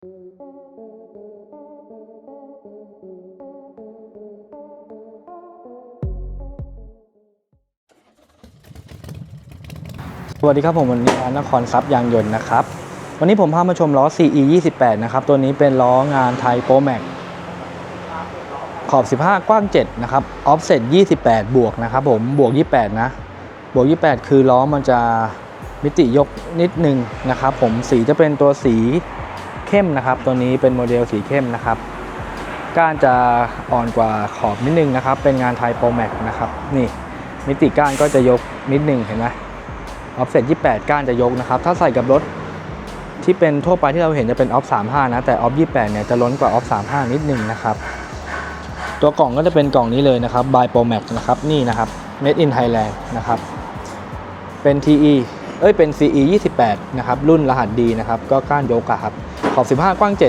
สวัสดีครับผมวันนี้นครซับยางยนต์นะครับ วันนี้ผมพามาชมล้อ CE 28นะครับ ตัวนี้เป็นล้องานไทยโปรแม็กขอบ 15 กว้าง 7 นะครับ ออฟเซ็ต28 บวกนะครับผม บวก 28 นะ บวก 28 คือล้อมันจะมิติยกนิดนึงนะครับผม สีจะเป็นตัวสี เข้มนะครับ ตัวนี้เป็นโมเดลสีเข้มนะครับก้านจะอ่อนกว่าขอบนิดนึงนะครับ เป็นงานไทยโปรแม็กนะครับนี่มิติก้านก็จะยกนิดนึงเห็นไหมออฟเซ็ต28 ก้านจะยกนะครับ ถ้าใส่กับรถที่เป็นทั่วไปที่เราเห็นจะเป็นออฟ35 นะ แต่ออฟ28 เนี่ยจะล้นกว่าออฟ35 นิดนึงนะครับ ตัวกล่องก็จะเป็นกล่องนี้เลยนะครับ by Promax นะครับนี่นะครับ Made in Thailand นะครับ เป็น TE เอ้ยเป็น CE 28 นะครับ รุ่นรหัสดีนะครับ ก็ก้านยกอะครับ อบ 15 กว้าง 7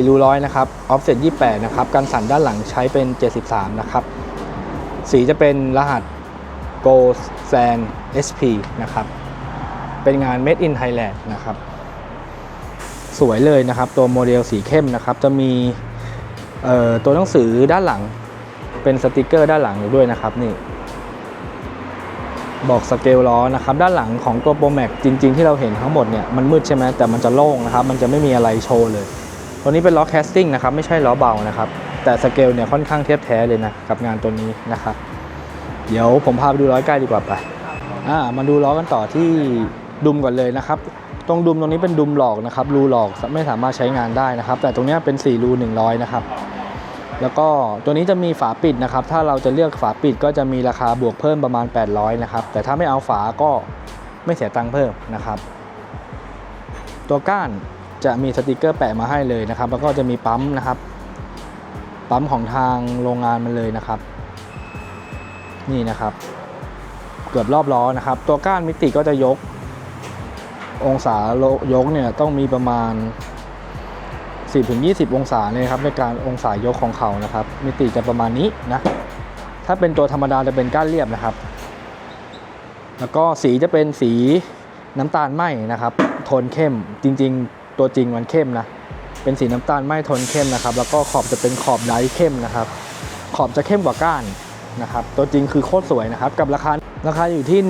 4รูร้อยนะครับออฟเซ็ต28 นะครับกันสั่นด้านหลังใช้เป็น 73 นะครับ สีจะเป็นรหัส Go Sand SP นะครับ เป็นงาน Made in Thailand นะครับ สวยเลยนะครับ ตัวโมเดลสีเข้มนะครับ จะมีตัวหนังสือด้านหลัง เป็นสติกเกอร์ด้านหลังอยู่ด้วยนะครับนี่ บอกสเกลล้อนะครับด้านหลังของตัวโปรแม็กจริง ๆ ที่เราเห็นทั้งหมดเนี่ยมันมืดใช่ไหมแต่มันจะโล่งนะครับมันจะไม่มีอะไรโชว์เลย ตัวนี้เป็นล้อแคสติ้งนะครับไม่ใช่ล้อเบานะครับแต่สเกลเนี่ยค่อนข้างเทียบแท้เลยนะกับงานตัวนี้นะครับเดี๋ยวผมพาไปดูล้อใกล้ดีกว่าไปอ่ามาดูล้อกันต่อที่ดุมก่อนเลยนะครับตรงดุมตรงนี้เป็นดุมหลอกนะครับรูหลอกไม่สามารถใช้งานได้นะครับ แต่ตรงเนี้ยเป็น4รู100นะครับ แล้วก็ตัวนี้จะมีฝาปิดนะครับ ถ้าเราจะเลือกฝาปิดก็จะมีราคาบวกเพิ่มประมาณ 800 นะครับ แต่ถ้าไม่เอาฝาก็ไม่เสียตังค์เพิ่มนะครับ ตัวก้านจะมีสติกเกอร์แปะมาให้เลยนะครับ แล้วก็จะมีปั๊มนะครับ ปั๊มของทางโรงงานมันเลยนะครับ นี่นะครับ เกือบรอบล้อนะครับ ตัวก้านมิติก็จะยก องศาโยกเนี่ยต้องมีประมาณ 10-20 องศาเลยครับในการองศายกของเขานะครับ มิติจะประมาณนี้นะ ถ้าเป็นตัวธรรมดาจะเป็นก้านเรียบนะครับ แล้วก็สีจะเป็นสีน้ำตาลไหมนะครับ โทนเข้มจริง ๆ ตัวจริงมันเข้มนะ เป็นสีน้ำตาลไหมโทนเข้มนะครับ แล้วก็ขอบจะเป็นขอบไดร์เข้มนะครับ ขอบจะเข้มกว่าก้าน นะครับตัวจริงคือโคตรสวยนะครับกับราคาราคาอยู่ที่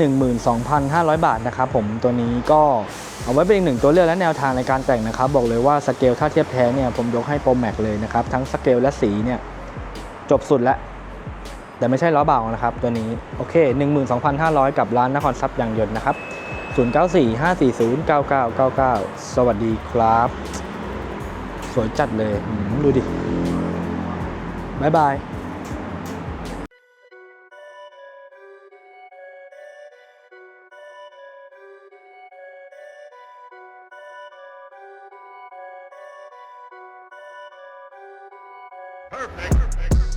12,500 บาทนะครับผมตัวนี้ก็เอาไว้เป็นอีกหนึ่งตัวเลือกและแนวทางในการแต่งนะครับ บอกเลยว่าสเกลถ้าเทียบแท้เนี่ยผมยกให้โปรแม็กเลยนะครับ ทั้งสเกลและสีเนี่ยจบสุดแล้ว แต่ไม่ใช่ล้อเบานะครับ ตัวนี้โอเค 12,500 กับร้านนครทรัพย์ยางยนต์นะครับ 0945409999 สวัสดีครับ สวยจัดเลยดูดิบ๊ายบาย Perfect. Perfect.